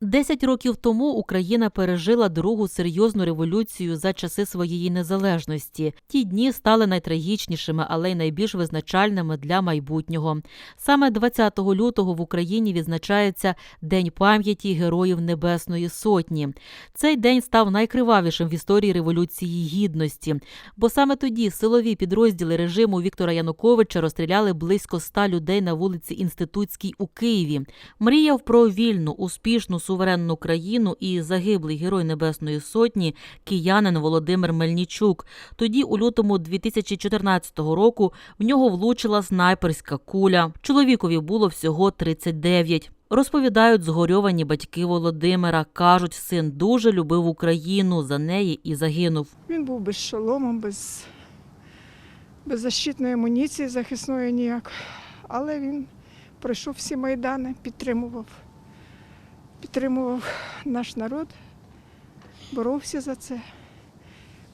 Десять років тому Україна пережила другу серйозну революцію за часи своєї незалежності. Ті дні стали найтрагічнішими, але й найбільш визначальними для майбутнього. Саме 20 лютого в Україні відзначається День пам'яті Героїв Небесної Сотні. Цей день став найкривавішим в історії революції гідності, бо саме тоді силові підрозділи режиму Віктора Януковича розстріляли близько ста людей на вулиці Інститутській у Києві. Мріяв про вільну, успішну суверенну країну і загиблий герой Небесної Сотні киянин Володимир Мельничук. Тоді, у лютому 2014 року, в нього влучила снайперська куля. Чоловікові було всього 39. Розповідають згорьовані батьки Володимира. кажуть, син дуже любив Україну, за неї і загинув. Він був без шолому, без, без защитної амуніції захисної ніяк. Але він пройшов всі майдани, підтримував, підтримував наш народ, боровся за це,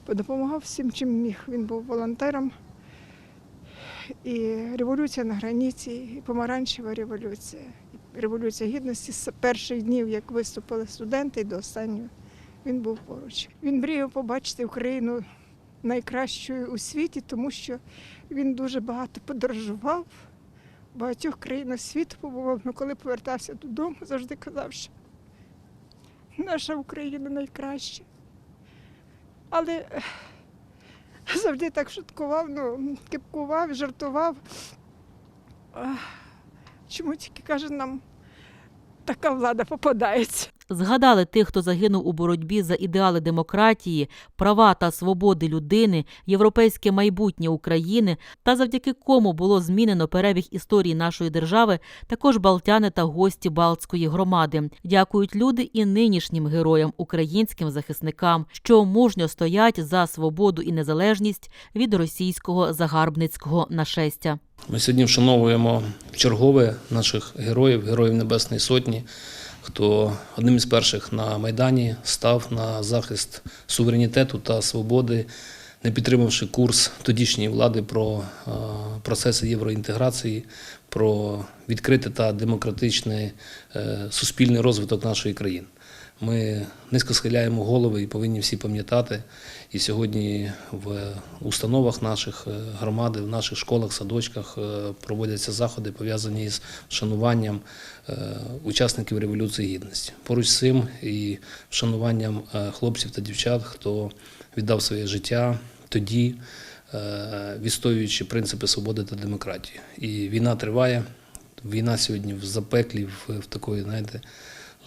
допомагав всім, чим міг. Він був волонтером. І революція на границі, і помаранчева революція, і революція гідності з перших днів, як виступили студенти, і до останнього він був поруч. Він мріяв побачити Україну найкращою у світі, тому що він дуже багато подорожував, багатьох країнах світу побував. Ну, коли повертався додому, завжди казав, що наша Україна найкраща. Але завжди так шуткував, ну, кипкував, жартував. Чому тільки каже нам, така влада попадається. Згадали тих, хто загинув у боротьбі за ідеали демократії, права та свободи людини, європейське майбутнє України та завдяки кому було змінено перебіг історії нашої держави, також балтяни та гості Балтської громади. Дякують люди і нинішнім героям, українським захисникам, що мужньо стоять за свободу і незалежність від російського загарбницького нашестя. Ми сьогодні вшановуємо чергове наших героїв, героїв Небесної Сотні, хто одним із перших на Майдані став на захист суверенітету та свободи, не підтримавши курс тодішньої влади про е, процеси євроінтеграції, про відкритий та демократичний е, суспільний розвиток нашої країни. Ми низько схиляємо голови і повинні всі пам'ятати. І сьогодні в установах наших е, громади, в наших школах, садочках е, проводяться заходи, пов'язані з вшануванням е, учасників Революції Гідності. Поруч з цим і вшануванням е, хлопців та дівчат, хто віддав своє життя тоді, відстоюючи принципи свободи та демократії. І війна триває. Війна сьогодні в запеклі, в такої, знаєте,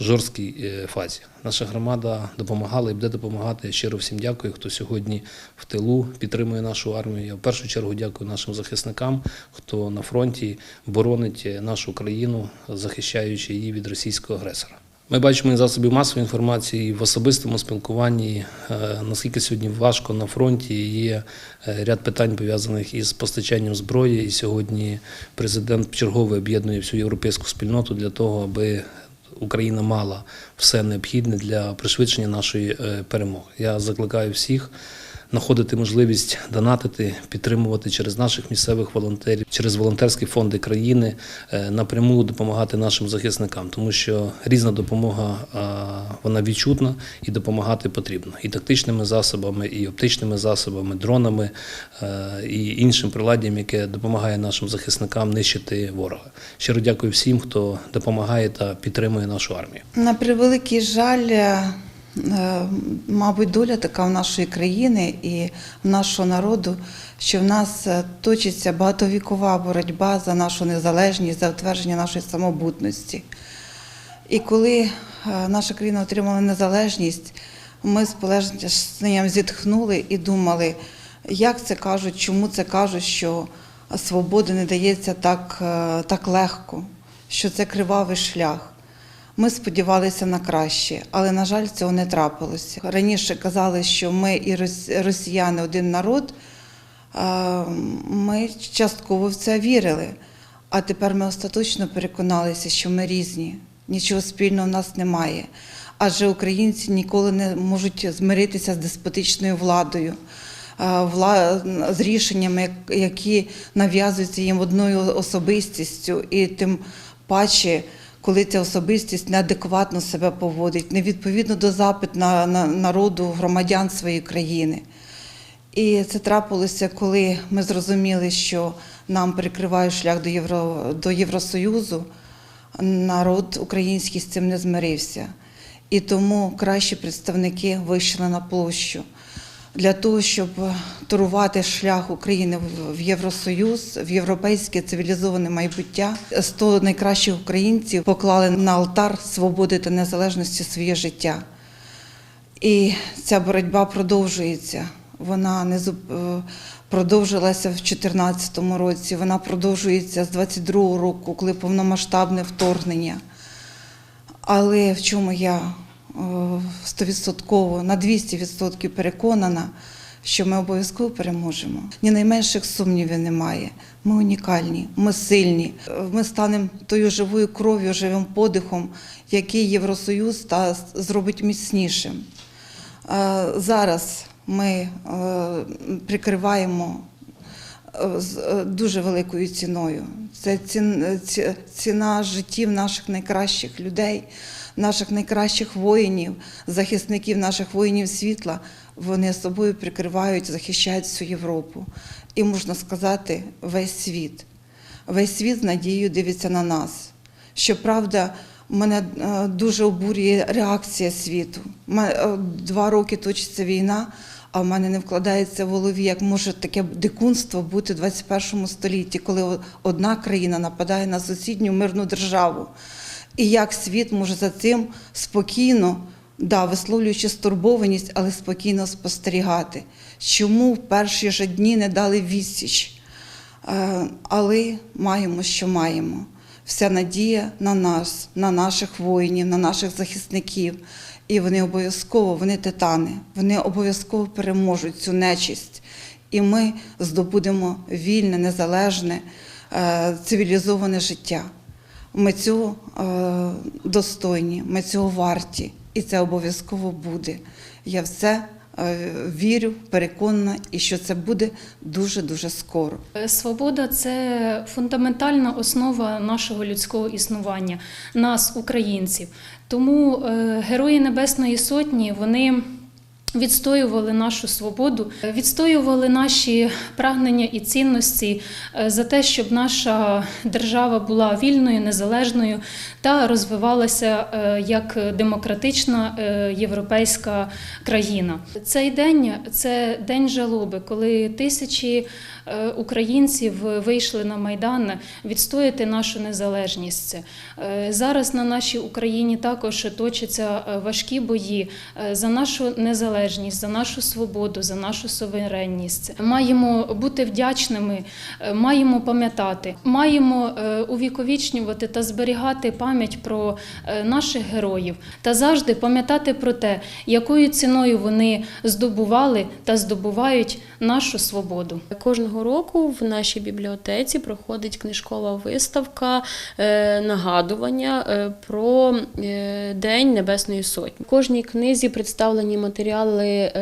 жорсткій е, фазі. Наша громада допомагала і буде допомагати. Я щиро всім дякую, хто сьогодні в тилу підтримує нашу армію. Я в першу чергу дякую нашим захисникам, хто на фронті боронить е, нашу країну, захищаючи її від російського агресора. Ми бачимо із засобів масової інформації в особистому спілкуванні, е, наскільки сьогодні важко на фронті. Є ряд питань пов'язаних із постачанням зброї. І сьогодні президент чергове об'єднує всю європейську спільноту для того, аби Україна мала все необхідне для пришвидшення нашої е, перемоги. Я закликаю всіх знаходити можливість донатити, підтримувати через наших місцевих волонтерів, через волонтерські фонди країни, е, напряму допомагати нашим захисникам, тому що різна допомога вона відчутна і допомагати потрібно. І тактичними засобами, і оптичними засобами, дронами е, і іншим приладдям, яке допомагає нашим захисникам нищити ворога. Щиро дякую всім, хто допомагає та підтримує нашу армію. На превеликий жаль, е, мабуть, доля така в нашої країни і нашого народу, що в нас е, точиться багатовікова боротьба за нашу незалежність, за утвердження нашої самобутності. І коли е, наша країна отримала незалежність, ми з полежненням зітхнули і думали, як це кажуть, чому це кажуть, що свобода не дається так, е, так легко, що це кривавий шлях. Ми сподівалися на краще, але на жаль, цього не трапилося. Раніше казали, що ми і росіяни один народ. Ми частково в це вірили. А тепер ми остаточно переконалися, що ми різні, нічого спільного в нас немає. Адже українці ніколи не можуть змиритися з деспотичною владою, вла- з рішеннями, які нав'язуються їм одною особистістю, і тим паче, коли ця особистість неадекватно себе поводить, невідповідно до запит на, на народу громадян своєї країни. І це трапилося, коли ми зрозуміли, що нам перекривають шлях до, Євро, до Євросоюзу. Народ український з цим не змирився. І тому кращі представники вийшли на площу для того, щоб турувати шлях України в- Євросоюз, в європейське цивілізоване майбуття. 100 найкращих українців поклали на алтар свободи та незалежності своє життя. І ця боротьба продовжується. Вона не е, продовжилася в 2014 році, вона продовжується з 22 року, коли повномасштабне вторгнення. Але в чому я е, стовідсотково на 200% переконана, що ми обов'язково переможемо. Ні найменших сумнівів немає. Ми унікальні, ми сильні. Ми станемо тою живою кров'ю, живим подихом, який Євросоюз та зробить міцнішим. Е, Зараз ми е, прикриваємо з е, дуже великою ціною. Це е, ці- ціна життів наших найкращих людей, наших найкращих воїнів, захисників наших воїнів світла. Вони собою прикривають, захищають всю Європу. І можна сказати, весь світ. Весь світ з надією дивиться на нас. Щоправда, мене е, дуже обурює реакція світу. Два роки точиться війна, а в мене не вкладається в голові, як може таке дикунство бути в 21 столітті, коли одна країна нападає на сусідню мирну державу. І як світ може за цим спокійно, да, висловлюючи стурбованість, але спокійно спостерігати. Чому в перші ж дні не дали відсіч? Е, Але маємо, що маємо. Вся надія на нас, на наших воїнів, на наших захисників. І вони обов'язково, вони титани, вони обов'язково переможуть цю нечисть. І ми здобудемо вільне, незалежне, е, цивілізоване життя. Ми цього е, достойні, ми цього варті, і це обов'язково буде. Я все вірю, переконана, і що це буде дуже-дуже скоро. Е, Свобода це фундаментальна основа нашого людського існування, нас, українців. Тому е, герої Небесної Сотні вони. Відстоювали нашу свободу, відстоювали наші прагнення і цінності е, за те, щоб наша держава була вільною, незалежною та розвивалася е, як демократична е, європейська країна. Цей день це день жалоби, коли тисячі українців вийшли на майдан відстояти нашу незалежність. Е, Зараз на нашій Україні також точаться е, важкі бої е, за нашу незалежність, за нашу свободу, за нашу суверенність. Маємо бути вдячними, е, маємо пам'ятати, маємо е, увіковічнювати та зберігати пам'ять про е, наших героїв та завжди пам'ятати про те, якою ціною вони здобували та здобувають нашу свободу. Кожного року в нашій бібліотеці проходить книжкова виставка е, нагадування е, про е, День Небесної Сотні. В кожній книзі представлені матеріали.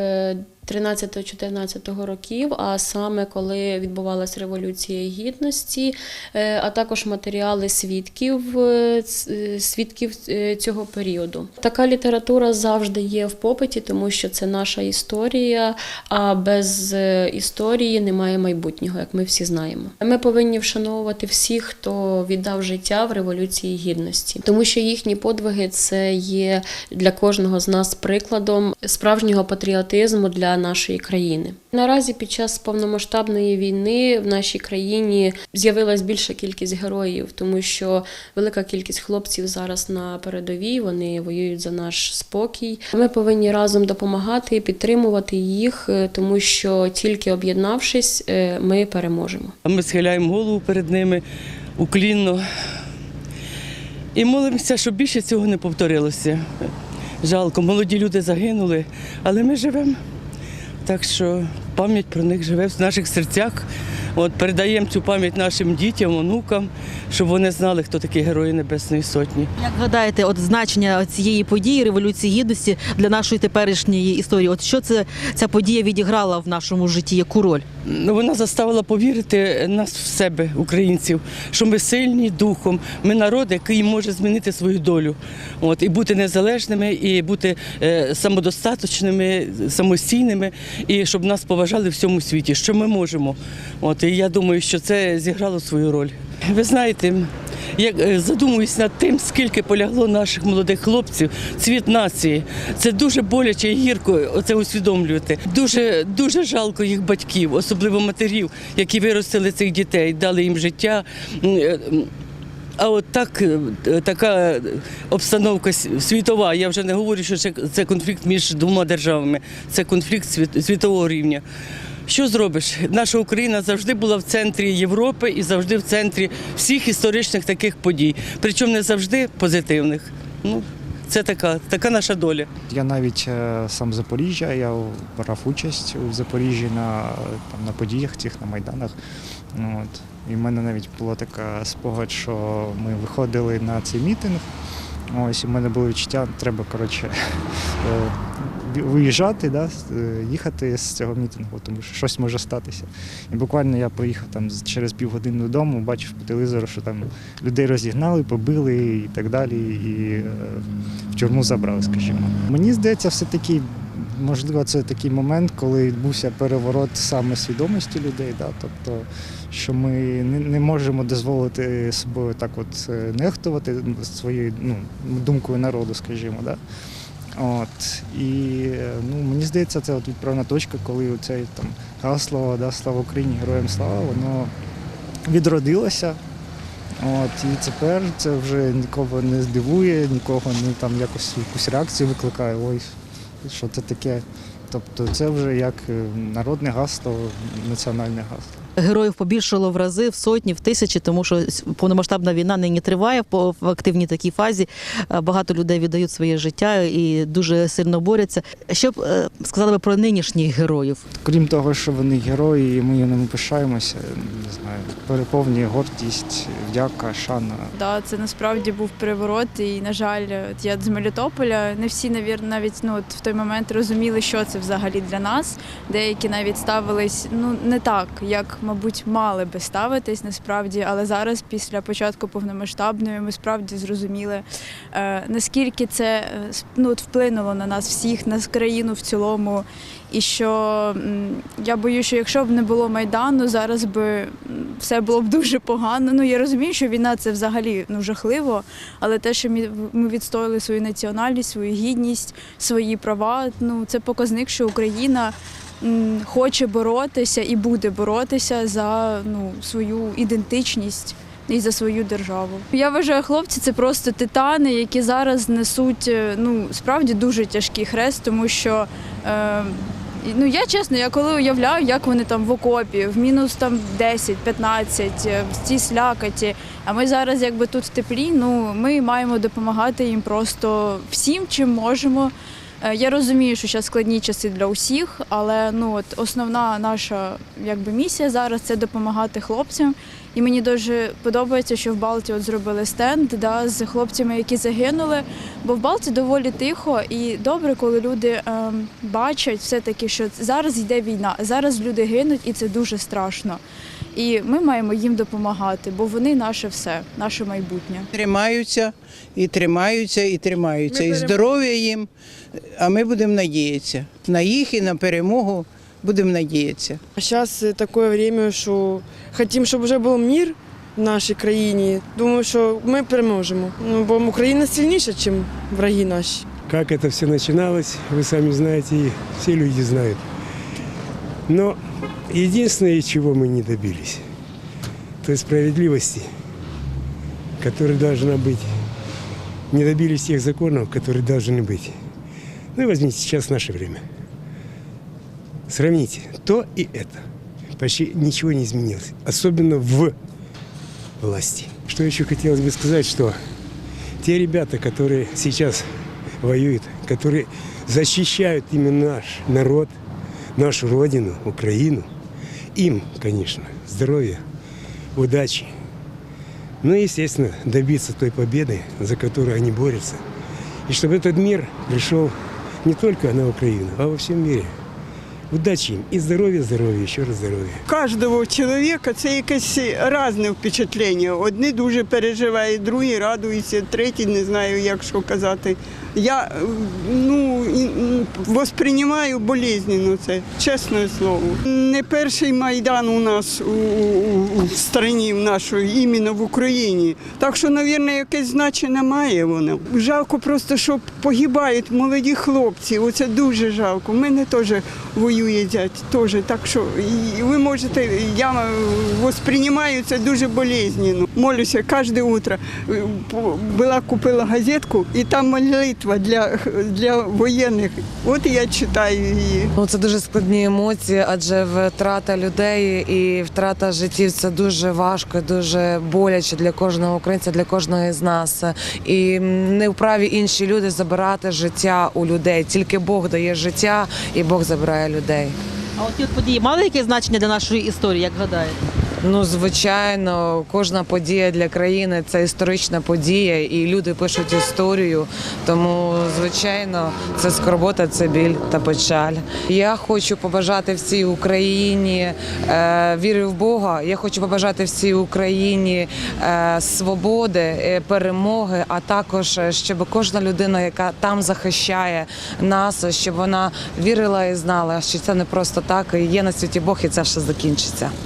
Е, 13-14 років, а саме коли відбувалася революція гідності, е, а також матеріали свідків, е, е, свідків цього періоду. Така література завжди є в попиті, тому що це наша історія, а без історії немає майбутнього, як ми всі знаємо. Ми повинні вшановувати всіх, хто віддав життя в революції гідності, тому що їхні подвиги це є для кожного з нас прикладом справжнього патріотизму для нашої країни. Наразі під час повномасштабної війни в нашій країні з'явилась більша кількість героїв, тому що велика кількість хлопців зараз на передовій, вони воюють за наш спокій. Ми повинні разом допомагати, підтримувати їх, е, тому що тільки об'єднавшись, е, ми переможемо. Ми схиляємо голову перед ними уклінно і молимося, щоб більше цього не повторилося. Жалко, молоді люди загинули, але ми живемо. Так що пам'ять про них живе в наших серцях. От передаємо цю пам'ять нашим дітям, онукам, щоб вони знали, хто такі герої Небесної Сотні. Як гадаєте, от значення цієї події революції гідності для нашої теперішньої історії? От що це ця подія відіграла в нашому житті? Яку роль? Ну, вона заставила повірити нас в себе, українців, що ми сильні духом. Ми народ, який може змінити свою долю. От, і бути незалежними, і бути е, самодостаточними, самостійними, і щоб нас поважали в всьому світі, що ми можемо. От, і я думаю, що це зіграло свою роль. Ви знаєте, як е, задумуюсь над тим, скільки полягло наших молодих хлопців, цвіт нації. Це дуже боляче і гірко оце усвідомлювати. Дуже дуже жалко їх батьків, особливо матерів, які виростили цих дітей, дали їм життя. Е, А от так, е, така обстановка світова. Я вже не говорю, що це, це конфлікт між двома державами, це конфлікт світ- світового рівня. Що зробиш? Наша Україна завжди була в центрі Європи і завжди в центрі всіх історичних таких подій. Причому не завжди позитивних. Ну, це така, така наша доля. Я навіть е, сам Запоріжжя, я брав участь у Запоріжжі на, там, на подіях цих, на майданах. Ну, От. І в мене навіть була така спогад, що ми виходили на цей мітинг. Ось в мене було відчуття, треба коротше, е, виїжджати, да, е, їхати з цього мітингу, тому що щось може статися. І буквально я приїхав там через півгодини додому, бачив по телевізору, що там людей розігнали, побили і так далі, і е, в тюрму забрали, скажімо. Мені здається, все-таки, можливо, це такий момент, коли відбувся переворот саме свідомості людей. Да? Тобто, що ми не, не можемо дозволити собою так от е, нехтувати своєю ну, думкою народу, скажімо. Да? От. І е, ну, мені здається, це от відправна точка, коли оце там гасло да, Слава Україні, героям слава, воно відродилося. От, і тепер це вже нікого не здивує, нікого не там якось якусь реакцію викликає. Ой, що це таке. Тобто це вже як е, народне гасло, національне гасло. Героїв побільшало в рази, в сотні, в тисячі, тому що повномасштабна війна нині триває по- в активній такій фазі. Е, Багато людей віддають своє життя і дуже сильно борються. Що б е, сказали ви про нинішніх героїв? Крім того, що вони герої, і ми ними пишаємося, не знаю, переповнює гордість, вдяка, шана. Да, це насправді був переворот, і на жаль, от я з Мелітополя. Не всі, навірно, навіть ну от в той момент розуміли, що це взагалі для нас. Деякі навіть ставились ну не так, як мабуть мали би ставитись насправді. Але зараз, після початку повномасштабної, ми справді зрозуміли, е, наскільки це е, ну, вплинуло на нас всіх, на країну в цілому. І що я боюся, що якщо б не було майдану, зараз би все було б дуже погано. Ну я розумію, що війна це взагалі ну жахливо, але те, що ми відстояли свою національність, свою гідність, свої права, ну це показник, що Україна. Хоче боротися і буде боротися за ну свою ідентичність і за свою державу. Я вважаю, хлопці це просто титани, які зараз несуть е, ну справді дуже тяжкий хрест, тому що. Е, Ну я чесно, я коли уявляю, як вони там в окопі, в мінус там 10-15, е, в цій слякоті. А ми зараз, якби тут в теплі, ну ми маємо допомагати їм просто всім, чим можемо. Е, Я розумію, що зараз складні часи для усіх, але ну от основна наша якби місія зараз це допомагати хлопцям. І мені дуже подобається, що в Балті от зробили стенд да, з хлопцями, які загинули. Бо в Балті доволі тихо і добре, коли люди ем, бачать все-таки, що зараз йде війна, зараз люди гинуть, і це дуже страшно. І ми маємо їм допомагати, бо вони наше все, наше майбутнє. Тримаються і тримаються, і тримаються. І здоров'я їм. А ми будемо надіятися. На їх і на перемогу будемо надіятися. Зараз таке время, що хотім, щоб вже був мир в нашій країні. Думаю, що ми переможемо. Ну, бо Україна сильніша, ніж враги наші. Как это все начиналось, вы сами знаете, и все люди знают. Но единственное, чего мы не добились, той справедливости, которая должна быть. Не добились тех законов, которые должны быть. Ну и возьмите сейчас наше время. Сравните то и это. Почти ничего не изменилось. Особенно в власти. Что еще хотелось бы сказать, что те ребята, которые сейчас воюют, которые защищают именно наш народ, нашу родину, Украину, им, конечно, здоровья, удачи. Ну и, естественно, добиться той победы, за которую они борются. И чтобы этот мир пришел не только на Украину, а во всем мире. Удачи им и здоровья, здоровья, еще раз здоровья. кожного чоловіка це якесь різне впечатлення. Одні дуже переживають, другі радуються, треті не знаю, як що казати. Я ну, і, восприймаю болезненно це, чесне слово. Не перший майдан у нас у, у, в страні в нашої, іменно в Україні. Так що, мабуть, якесь значення має воно. Жалко просто, що погибають молоді хлопці. Оце дуже жалко. У мене теж воює зять, теж. Так що ви можете, я восприймаю це дуже болезненно. Молюся кожне утро. Е, Була купила газетку, і там молитва для, для воєнних. От я читаю її. Ну, це дуже складні емоції, адже втрата людей і втрата життів це дуже важко, дуже боляче для кожного українця, для кожного з нас. І не вправі інші люди забирати життя у людей. Тільки Бог дає життя, і Бог забирає людей. А от ті події мали якесь значення для нашої історії, як гадаєте? Ну, звичайно, кожна подія для країни це історична подія, і люди пишуть історію. Тому, звичайно, це скорбота, це біль та печаль. Я хочу побажати всій Україні е, віри в Бога. Я хочу побажати всій Україні е, свободи, е, перемоги, а також е, щоб кожна людина, яка там захищає нас, щоб вона вірила і знала, що це не просто так. і Є на світі Бог, і це все закінчиться.